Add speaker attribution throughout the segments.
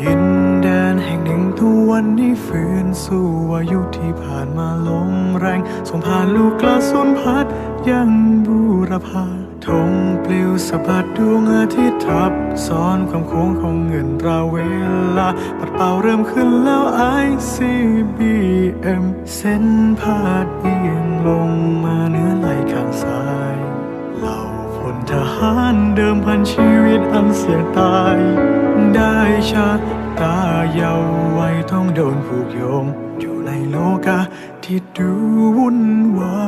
Speaker 1: ดินแดนแห่งหนึ่งทุกวันนี้ฝืนสู้อายุที่ผ่านมาลมแรงส่งผ่านลูกกระสุนพัดยังบูรพาธงปลิวสะบัดดวงอาทิตย์ทับซ้อนความโค้งของเงินตราเวลา ปัดเป่าเริ่มขึ้นแล้ว ICBM เส้นพาดเอียงลงมาเนื้อไหลข้างซ้ายเหล่าพลทหารเดิมพันชีวิตอันเสี่ยงตาย ตาเยาว์ไว้ต้องโดนผูกโยง อยู่ในโลกาที่ดูวุ่นวา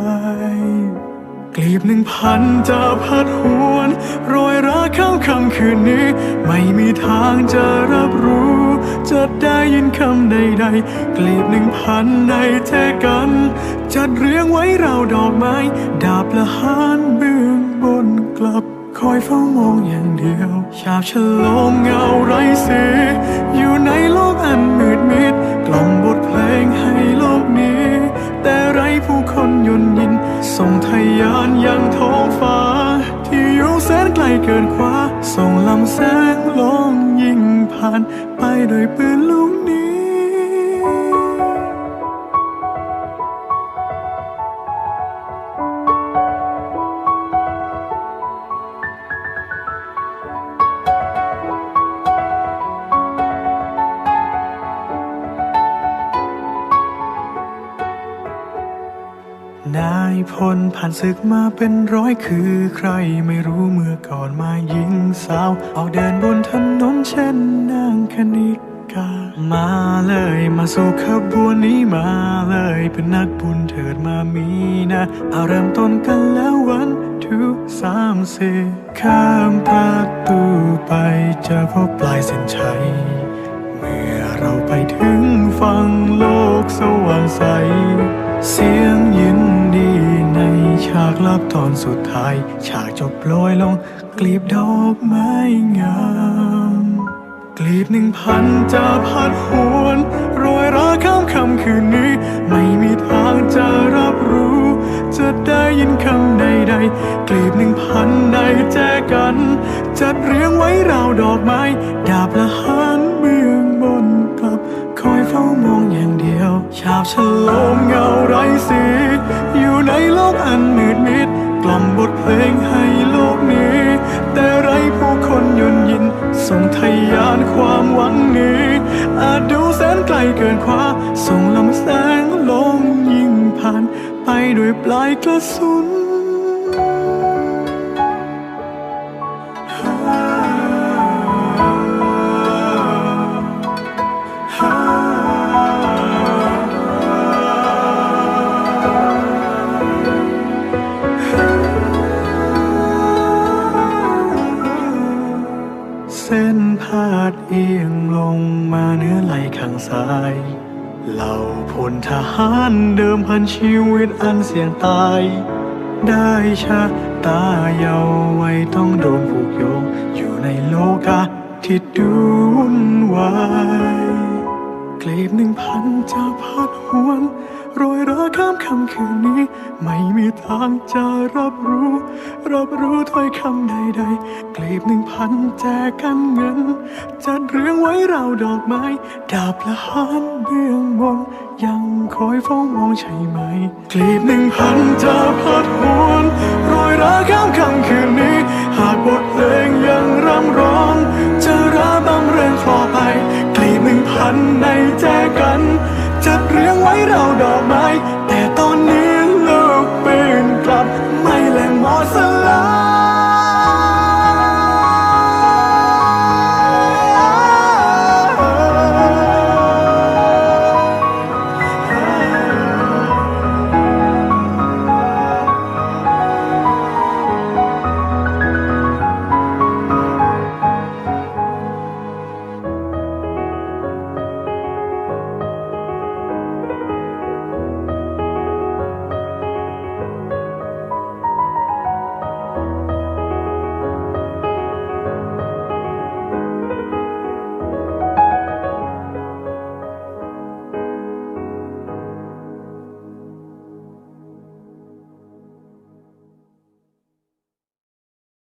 Speaker 1: ยกลีบหนึ่งพันจะพัดหวนโรยราข้ามคำคืนนี้ ไม่มีทางจะรับรู้ จะได้ยินคำใดๆ กลีบหนึ่งพันในแทกัน จัดเรียงไว้เราดอกไม้ ดาบละหานเบื้องบนกลับ คอยเฝ้ามองอย่างเดียวฉาบฉลมเงาไร้สีอยู่ในโลกอันมืดมิด กล่อมบทเพลงให้โลกนี้ แต่ไรผู้คนยนยิน ส่งทยานยังท้องฟ้า ที่อยู่แสนไกลเกินกว่าส่งลำแสงลองยิงผ่าน ไปโดยปืนลูกนี้ พลผ่านศึกมาเป็นร้อยคือใครไม่รู้เมื่อก่อนมายิงสาว ออกเดินบนถนนเช่นนางคณิกา มาเลยมาสู่ขบวนนี้มาเลยเป็นนักบุญเถิดมามีนะเอาเริ่มต้นกันแล้ววันทุกสามสี่ข้ามประตูไปจะพบปลายเส้นชัย เมื่อเราไปถึงฝั่งโลกสว่างใส เสียง ฉากลับตอนสุดท้าย ฉากจบโรยลง กลีบดอกไม้งาม กลีบหนึ่งพันจะพัดหวนโรยราข้ามคำคืนนี้ ไม่มีทางจะรับรู้ จะได้ยินคำใดๆ กลีบหนึ่งพันในแจกัน จัดเรียงไว้ราวดอกไม้ ดาบละหันเบื้องบนกลับ คอยเฝ้ามองอย่างเดียวฉาบฉลมเงาไร้สี อยู่ในโลกอันมืดมิดก ล่อมบทเพลงให้โลกนี้ แต่ไรผู้คนยนยิน ส่งทะยานความหวังนี้ อาจดูแสนไกลเกินคว้า ส่งลำแสงลงยิงผ่าน ไปด้วยปลายกระสุนายเหล่าพลทหารเดิมพันชีวิตอันเสี่ยงตาย ได้ชะตาเยาว์ไว้ต้องโดนผูกโยง อยู่ในโลกาที่ดูวุ่นวายกลีบหนึ่งพันจะพัดหวนโรยราข้ามคำคืนนี้ ไม่มีทางจะรับรู้ รับรู้ถ้อยคำใดๆ กลีบหนึ่งพันแจกันเงิน จัดเรียงไว้เราดอกไม้ ดาบละหันเบื้องบน ยังคอยฟ้องมองใช่ไหม กลีบหนึ่งพันจะพัดหวนรอยราข้ามค่ำคืนนี้ หากบทเพลงยังร่ำร้อง จะรับบำเริงคลอไป กลีบหนึ่งพันในแจกัน จัดเรียงไว้เราดอกไม้